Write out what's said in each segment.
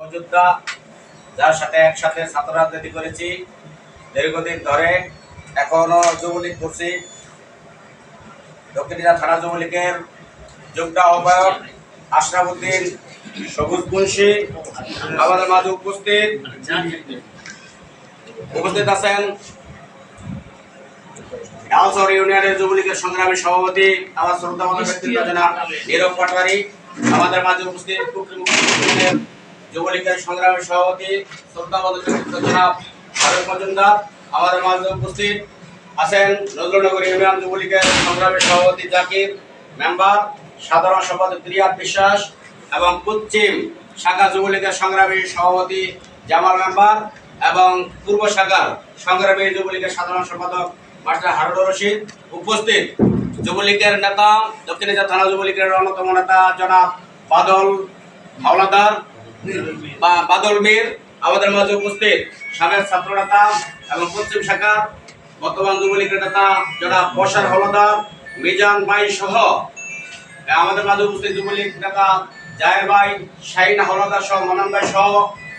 যোদ্ধা যার সাথে একসাথে ছাত্র রাজনীতি করেছি, দীর্ঘদিন ধরে এখনও যুবলীগ করছি। দক্ষিণ থানা যুবলীগের যোগ্য আহ্বায়ক আশরাফুদ্দিন সবুজ মুন্সি আমাদের মাঝে উপস্থিত। উপস্থিত আছেন ডাউসর ইউনিয়নের যুবলীগের সংগ্রামী সভাপতি, আমার শ্রদ্ধামত ব্যক্তিত্ব নীরব পাটোয়ারি। আমাদের মাঝে উপস্থিত যুবলীগের সংগ্রামী সভাপতি মজুমদার আমাদের মাঝে উপস্থিত আছেন নজরুলনগর ইউনিয়ন যুবলীগের সংগ্রামী সভাপতি জাকির, মেম্বার, সাধারণ সম্পাদক রিয়াদ বিশ্বাস এবং পশ্চিম শাখা যুবলীগের সংগ্রামী সভাপতি জামাল মেম্বার এবং পূর্ব শাখার সংগ্রামী যুবলীগের সাধারণ সম্পাদক মাস্টার হারুন রশিদ উপস্থিত। যুবলীগের নেতা দক্ষিণ থানা যুবলীগের অন্যতম নেতা জনাব বাদল হাওলাদার বা বাদল মীর আমাদের মাঝে উপস্থিত। সাবেক ছাত্র নেতা এবং পশ্চিম শাখার বর্তমান যুবলীগের নেতা জনাব বসার হলদার মিজান ভাই সহ আমাদের মাঝে উপস্থিত যুবলীগ নেতা জাহের ভাই শাহিন হলদার সহ মনান ভাই সহ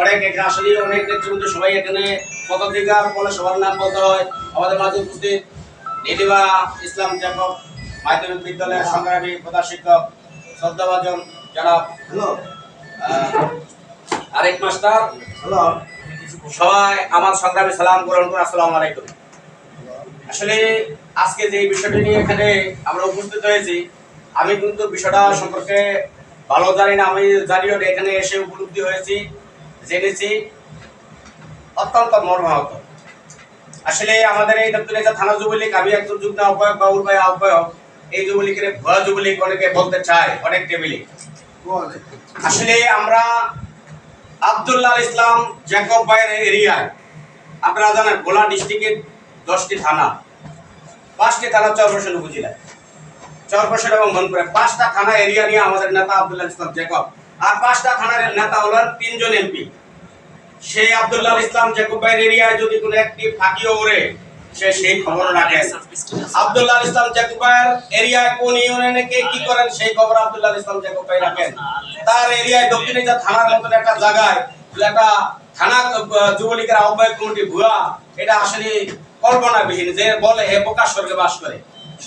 অনেক এখানে আসলে অনেক নেতৃবৃন্দ সবাই এখানে পদাধিকার বলে সবার নাম বলতে হয়। আমাদের মাঝে উপস্থিত নীলিমা ইসলাম জ্যাকব মাধ্যমিক বিদ্যালয়ের সংগ্রামী প্রধান শিক্ষক শ্রদ্ধাভাজন জনাব আরেক মাস্টার। সবাই আমার সংগ্রামী সালাম গ্রহণ করে আসসালামু আলাইকুম। আসলে আজকে যে বিষয়টি নিয়ে এখানে আমরা উপস্থিত হয়েছি, আমি কিন্তু বিষয়টা সম্পর্কে ভালো জানি না, আমি জানিও এখানে এসে উপলব্ধি হয়েছি, জেনেছি। অত্যন্ত মর্মাহত। আসলে আমাদের এই এশিয়া থানা যুবলীগ, আমি একজন যুগ্ম আহ্বায়ক বা উর্বায় আহ্বায়ক, এই যুবলীগের ভয় যুবলীগ অনেকে বলতে চায়, অনেক টেবিলে। আসলে আমরা আব্দুল্লাহ ইসলাম জ্যাকব ভাইয়ের এরিয়ায়। আপনারা জানেন, ভোলা ডিস্ট্রিক্টের দশটি থানা। পাঁচটি থানা চরপ্রসেন উপজেলা চরপ্রসেন এবং মনপুরে পাঁচটা থানা এরিয়া নিয়ে আমাদের নেতা আবদুল্লাহ ইসলাম জ্যাকব। আর পাঁচটা থানার নেতা হলেন তিনজন এমপি। সেই আবদুল্লাহ ইসলাম জ্যাকব ভাইয়ের এরিয়ায় যদি কোনো একটি ফাঁকিও ওড়ে সে সেই খবর রাখে আব্দুল্লাহ ইসলাম এরিয়ায় কোন ইউনিয়নে কে কি করেন সেই খবর আব্দুল্লাহ ইসলাম রাখেন। তার এরিয়ায় দক্ষিণে যা থানার মতন একটা জায়গায় একটা থানা যুবলীগের আহ্বায়ক কমিটি ভুয়া এটা আসলে কল্পনাবিহীন যে বলে হে স্বর্গে বাস করে।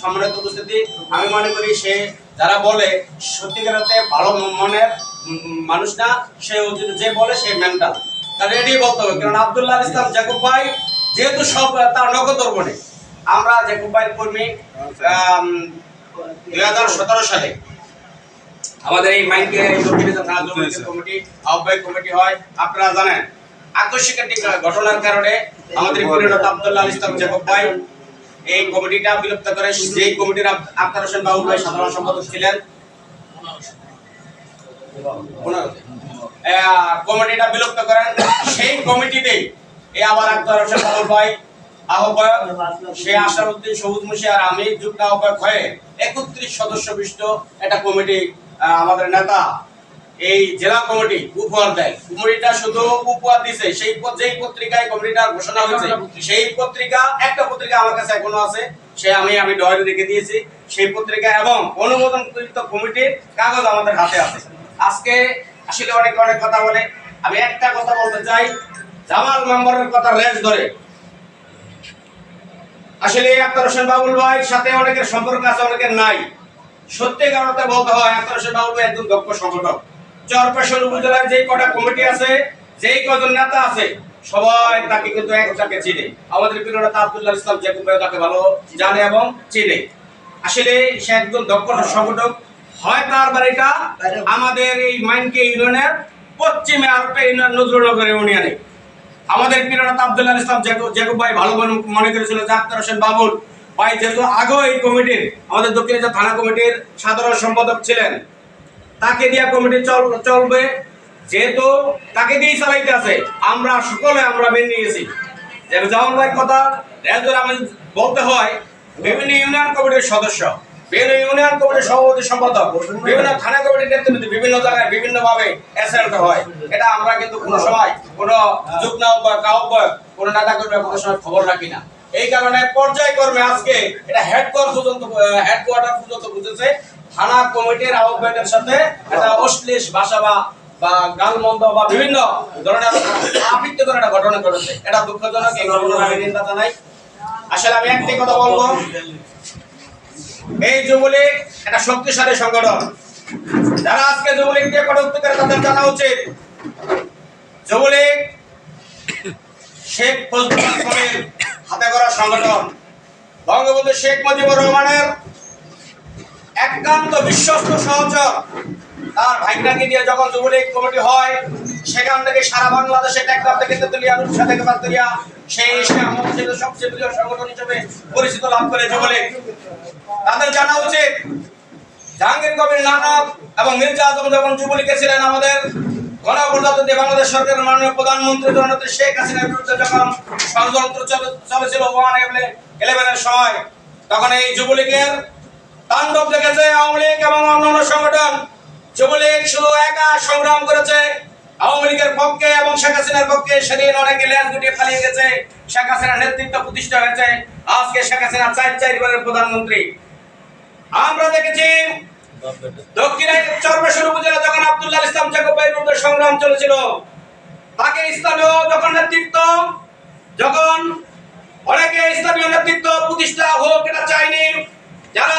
সম্মানিত উপস্থিতি আমি মনে করি সে যারা বলে সত্যিকার অর্থে ভালো মনের মানুষ না সে যে বলে সে মেন্টাল এটাই বলতে হবে কারণ আব্দুল্লাহ ইসলাম জাকুব ভাই যেহেতু সব তার নগদ দর্পণে আমরা যে ভাইয়ের কর্মী দুই হাজার সতেরো সালে আমাদের এই মাইনকে কমিটি আহ্বায়ক কমিটি হয়। আপনারা জানেন আকস্মিক একটি ঘটনার কারণে আমাদের পরিণত আব্দুল্লাহ আল ইসলাম জেকব ভাই এই কমিটিটা বিলুপ্ত করে যেই কমিটির আক্তার হোসেন বাবু ভাই সাধারণ সম্পাদক ছিলেন। আহ, কমিটিটা বিলুপ্ত করেন। সেই কমিটিতেই এই আবার আহ্বায়ক, সে আশারউদ্দিন সবুজ মুশি আর আমি আহ্বায়ক হয়ে একত্রিশ সদস্য একটা কমিটি আমাদের নেতা, এই জেলা কমিটি উপহার দেয়। কমিটিটা শুধু উপহার দিছে, সেই যেই পত্রিকায় কমিটিটার ঘোষণা হয়েছে, সেই পত্রিকা, একটা পত্রিকা আমার কাছে এখনও আছে, সে আমি আমি ডয়ারে রেখে দিয়েছি, সেই পত্রিকা এবং অনুমোদনকৃত কমিটির কাগজ আমাদের হাতে আছে। আজকে আসলে অনেক অনেক কথা বলে, আমি একটা কথা বলতে চাই জামাল মেম্বারের কথা রেস ধরে। আসলে আক্তার হোসেন বাবুল ভাইয়ের সাথে অনেকের সম্পর্ক আছে, অনেকের নাই। সত্যি কারণে বলতে হয়, আক্তার হোসেন বাবুল ভাই একজন দক্ষ সংগঠক। উপজেলার কটা কমিটি আছে, যেই কজন নেতা আছে, সবাই তাকে কিন্তু চিনে। আমাদের প্রিয় নেতা ইসলাম তাকে ভালো জানে এবং চিনে। আসলে সে একজন দক্ষ সংগঠক, হয় তার বাড়িটা আমাদের এই মাইনকে ইউনিয়নের পশ্চিমে আর একটা ইউনিয়ন নজরুলনগর ইউনিয়নে আমাদের প্রিয় নেতা আব্দুল্লাহ ইসলাম জেকব ভাই ভালো মনে- করেছিল যে আক্তার হোসেন বাবুল ভাই যেহেতু আগেও এই কমিটির, আমাদের দক্ষিণ এশিয়া থানা কমিটির সাধারণ সম্পাদক ছিলেন, তাকে দিয়া কমিটি চল চলবে, যেহেতু তাকে দিয়েই চালাইতে আছে। আমরা সকলে আমরা মেনে নিয়েছি। যে জামান ভাই কথা বলতে হয়, বিভিন্ন ইউনিয়ন কমিটির সদস্য। বিভিন্ন ইউনিয়ন কমিটির সভাপতি সম্পাদক, বিভিন্ন থানা কমিটির নেতৃত্ব বিভিন্ন জায়গায় হয়। এটা আমরা কিন্তু কোনো সময় কোনো কোনো নেতা কর্মী কোনো সময় খবর রাখি না। এই কারণে পর্যায়ক্রমে আজকে এটা হেডকোয়ার্টার পর্যন্ত হেডকোয়ার্টার পর্যন্ত বুঝেছে। থানা কমিটির আহ্বায়কের সাথে একটা অশ্লীল ভাষা বা বা গালমন্দ বা বিভিন্ন ধরনের আপত্তিকর একটা ঘটনা ঘটেছে। এটা দুঃখজনক, এই ঘটনার আমি নিন্দা জানাই। আসলে আমি একটি কথা বলব। এই যুবলীগ একটা শক্তিশালী সংগঠন। যারা আজকে যুবলীগ দিয়ে কটূক্তি করে তাদের জানা উচিত। যুবলীগ শেখ ফজলুল হাতে গড়া সংগঠন। বঙ্গবন্ধু শেখ মুজিবুর রহমানের একান্ত বিশ্বস্ত সহচর। তার ভাইটাকে নিয়ে যখন যুবলীগ কমিটি হয়, সেখান থেকে সারা বাংলাদেশে টেকনাফ থেকে তেতুলিয়া, রূপসা থেকে বাতুলিয়া পরিচিত লাভ করে যুবলীগ তাদের জানা উচিত। জাহাঙ্গীর কবির নানক এবং মির্জা আজম যখন যুবলীগে ছিলেন, আমাদের গণপ্রজাতন্ত্রী বাংলাদেশ সরকারের মাননীয় প্রধানমন্ত্রী জননেত্রী শেখ হাসিনার বিরুদ্ধে যখন ষড়যন্ত্র চলেছিল ওয়ান ইলেভেনের সময়, তখন এই যুবলীগের তাণ্ডব দেখেছে আওয়ামী লীগ এবং অন্যান্য সংগঠন। যুবলীগ শুধু একা সংগ্রাম করেছে আওয়ামী লীগের পক্ষে এবং শেখ হাসিনার পক্ষে সেদিন অনেকে ল্যাস গুটিয়ে পালিয়ে গেছে। শেখ হাসিনার নেতৃত্ব প্রতিষ্ঠা হয়েছে। আজকে শেখ হাসিনা চার চারবারের প্রধানমন্ত্রী। আমরা দেখেছি দক্ষিণে চরবেশ্বর উপজেলা যখন আব্দুল্লাহ ইসলাম জাকুব ভাইয়ের বিরুদ্ধে সংগ্রাম চলেছিল। তাকে স্থানীয় যখন নেতৃত্ব, যখন অনেকে স্থানীয় নেতৃত্ব প্রতিষ্ঠা হোক এটা চাইনি যারা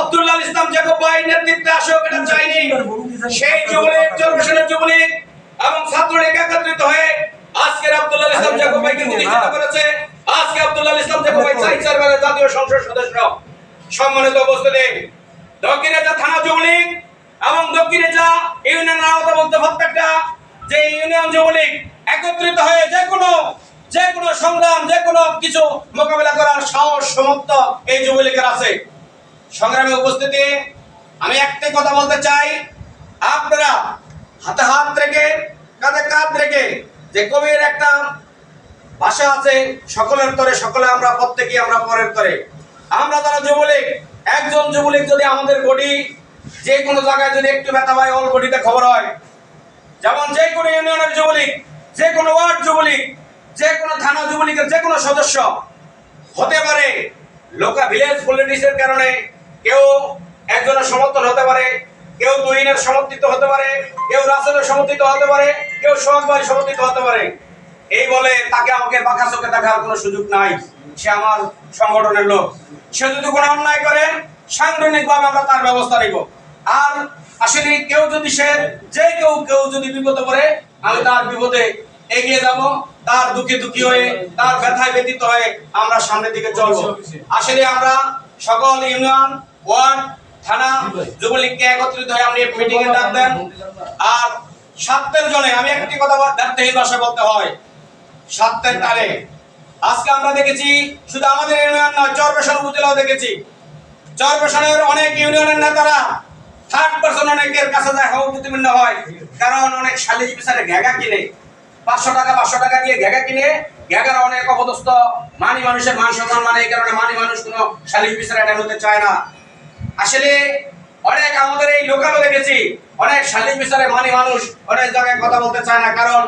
আব্দুল্লাহ ইসলাম জাকুব ভাই নেতৃত্বে আসুক এটা চাইনি সেই যুবলীগ চরবেশ্বরের যুবলীগ এবং ছাত্রলীগ একত্রিত হয়ে আজকের আব্দুল্লাহ ইসলাম জাকুব ভাইকে প্রতিষ্ঠিত করেছে। আজকে আব্দুল্লাহ ইসলাম জাকুব ভাই চাই চারবারের জাতীয় সংসদ সদস্য। সম্মানিত উপস্থিতি দক্ষিণে যা থানা যুবলীগ এবং দক্ষিণে যা ইউনিয়ন আওতাভুক্ত প্রত্যেকটা যে ইউনিয়ন যুবলীগ একত্রিত হয়ে যে কোনো যে কোনো সংগ্রাম যে কোনো কিছু মোকাবিলা করার সাহস সমর্থ এই যুবলীগের আছে। সংগ্রামে উপস্থিতি আমি একটাই কথা বলতে চাই আপনারা হাতে হাত রেখে, কাঁধে কাঁধ রেখে যে কবির একটা ভাষা আছে, সকলের তরে সকলে আমরা, প্রত্যেকেই আমরা পরের তরে। আমরা যারা যুবলীগ, একজন যুবলীগ যদি আমাদের বডি যে কোনো জায়গায় যদি একটু ব্যথা পায় অল বডিতে খবর হয়, যেমন যে কোনো ইউনিয়নের যুবলীগ, যে কোনো ওয়ার্ড যুবলীগ, যে কোনো থানা যুবলীগের যে কোনো সদস্য, হতে পারে, লোকা ভিলেজ পলিটিক্সের কারণে কেউ একজনের সমর্থন হতে পারে কেউ তুহিনের সমর্থিত হতে পারে, কেউ রাসেলের সমর্থিত হতে পারে, কেউ সোহাগবাড়ি সমর্থিত হতে পারে। এই বলে তাকে আমাকে বাঁকা চোখে দেখার কোনো সুযোগ নাই। সে আমার সংগঠনের লোক। সে যদি কোনো অন্যায় করে সাংগঠনিক ভাবে আমরা তার ব্যবস্থা নিব। আর আসলে কেউ যদি সে, যে কেউ কেউ যদি বিপদে পড়ে, আমি তার বিপদে এগিয়ে যাব। তার দুঃখে দুঃখী হয়ে, তার ব্যথায় ব্যতীত হয়ে আমরা সামনের দিকে চলবো। আসলে আমরা সকল ইউনিয়ন, ওয়ার্ড থানা যুবলীগকে একত্রিত হয়ে আপনি মিটিং এ ডাক দেন। আর সাতের জনে, আমি একটি কথা ব্যর্থহীন ভাষায় বলতে হয়। সাতের টানে আজকে আমরা দেখেছি, শুধু আমাদের ইউনিয়ন নয় চরপেশন উপজেলাও দেখেছি। চরপেশনের অনেক ইউনিয়নের নেতারা থার্ড পার্সন অনেকের কাছে যায় সভাপতিবৃন্দ হয়। কারণ অনেক সালিশ বিচারে ঘেগা কিনে। পাঁচশো টাকা পাঁচশো টাকা দিয়ে ঘেগা কিনে ঘেগার অনেক অপদস্থ মানি মানুষের মান সম্মান মানে এই কারণে মানি মানুষ কোনো সালিশ বিচারে এটা হতে চায় না। আসলে অনেক আমাদের এই লোকালও দেখেছি অনেক সালিশ বিচারে মানি মানুষ, অনেক জায়গায় কথা বলতে চায় না, কারণ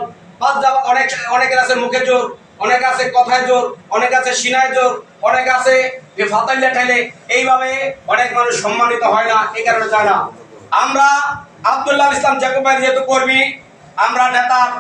অনেক অনেকের আছে মুখে জোর অনেক আছে কথায় জোর অনেক আছে সিনায় জোর, অনেক আছে যে ফাতাইলে ঠেলে। এইভাবে অনেক মানুষ সম্মানিত হয় না, এই কারণে যায় না। আমরা আবদুল্লাহ ইসলাম জাকুব যেহেতু কর্মী, আমরা নেতার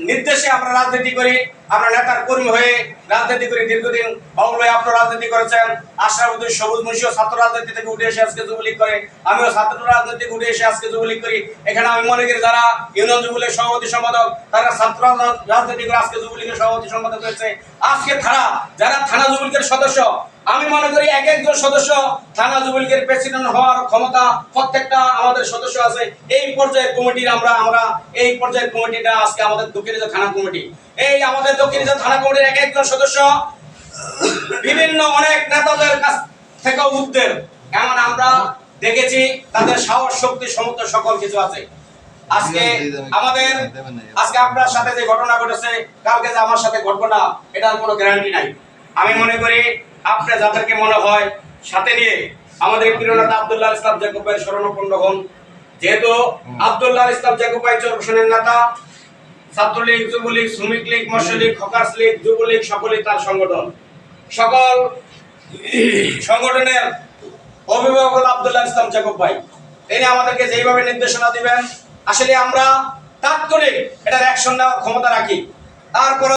নির্দেশে আমরা রাজনীতি করি, আমরা নেতার কর্মী হয়ে রাজনীতি করি। দীর্ঘদিন বাউল আপনার রাজনীতি করেছেন। আশরাফুদ্দিন সবুজ মুন্সিও ছাত্র রাজনীতি থেকে উঠে এসে আজকে যুবলীগ করে। আমিও ছাত্র রাজনীতি উঠে এসে আজকে যুবলীগ করি। এখানে আমি মনে করি যারা ইউনিয়ন যুবলীগ সভাপতি সম্পাদক, তারা ছাত্র রাজ- রাজনীতি করে আজকে যুবলীগের সভাপতি সম্পাদক হয়েছে। আজকে থানা, যারা থানা যুবলীগের সদস্য আমি মনে করি এক একজন সদস্য থানা যুবলীগের প্রেসিডেন্ট হওয়ার ক্ষমতা প্রত্যেকটা আমাদের সদস্য আছে। এই পর্যায়ের কমিটির আমরা আমরা এই পর্যায়ের কমিটিটা আজকে আমাদের দক্ষিণ থানা কমিটি। এই আমাদের দক্ষিণ থানা কমিটির এক একজন সদস্য বিভিন্ন অনেক নেতাদের কাছ থেকে উদ্দের এমন আমরা দেখেছি তাদের সাহস শক্তি সমর্থ সকল কিছু আছে। আজকে আমাদের আজকে আপনার সাথে যে ঘটনা ঘটেছে কালকে যে আমার সাথে ঘটবে না এটার কোনো গ্যারান্টি নাই। আমি মনে করি আপনি যাদেরকে মনে হয় সাথে নিয়ে আমাদের প্রিয় নেতা আব্দুল্লাহ ইসলাম জাকুব ভাই শরণাপন্ন হন। যেহেতু আব্দুল্লাহ ইসলাম জাকুব ভাই নেতা, ছাত্রলীগ, যুবলীগ, শ্রমিক লীগ, মৎস্য লীগ, হকার্স লীগ, যুবলীগ, সকলেই তার সংগঠন। সকল সংগঠনের অভিভাবক হলো আব্দুল্লাহ ইসলাম জাকুব তিনি আমাদেরকে যেইভাবে নির্দেশনা দিবেন, আসলে আমরা তাৎক্ষণিক এটার অ্যাকশন নেওয়ার ক্ষমতা রাখি। তারপর